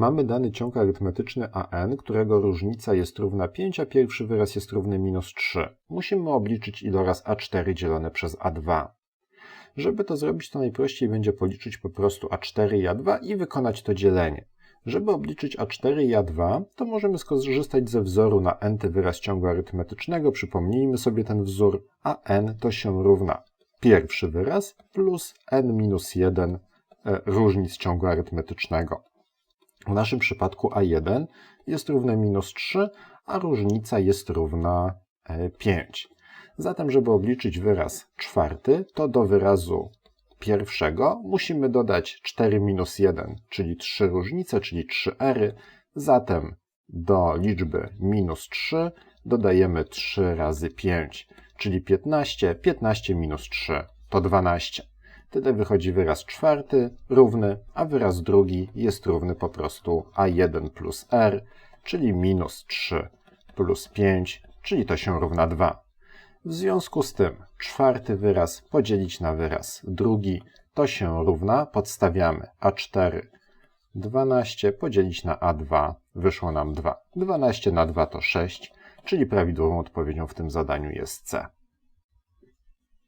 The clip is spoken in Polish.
Mamy dany ciąg arytmetyczny an, którego różnica jest równa 5, a pierwszy wyraz jest równy minus 3. Musimy obliczyć iloraz a4 dzielone przez a2. Żeby to zrobić, to najprościej będzie policzyć po prostu a4 i a2 i wykonać to dzielenie. Żeby obliczyć a4 i a2, to możemy skorzystać ze wzoru na n wyraz ciągu arytmetycznego. Przypomnijmy sobie ten wzór, a n to się równa pierwszy wyraz plus n minus 1 e, różnic ciągu arytmetycznego. W naszym przypadku a1 jest równe minus 3, a różnica jest równa 5. E, Zatem, żeby obliczyć wyraz czwarty, to do wyrazu pierwszego musimy dodać 4 minus 1, czyli 3 różnice, czyli 3 ery. Zatem do liczby minus 3 dodajemy 3 razy 5, czyli 15. 15 minus 3 to 12. Wtedy wychodzi wyraz czwarty równy, a wyraz drugi jest równy po prostu a1 plus r, czyli minus 3 plus 5, czyli to się równa 2. W związku z tym czwarty wyraz podzielić na wyraz drugi to się równa, podstawiamy a4 12 podzielić na a2 wyszło nam 2. 12 na 2 to 6, czyli prawidłową odpowiedzią w tym zadaniu jest C.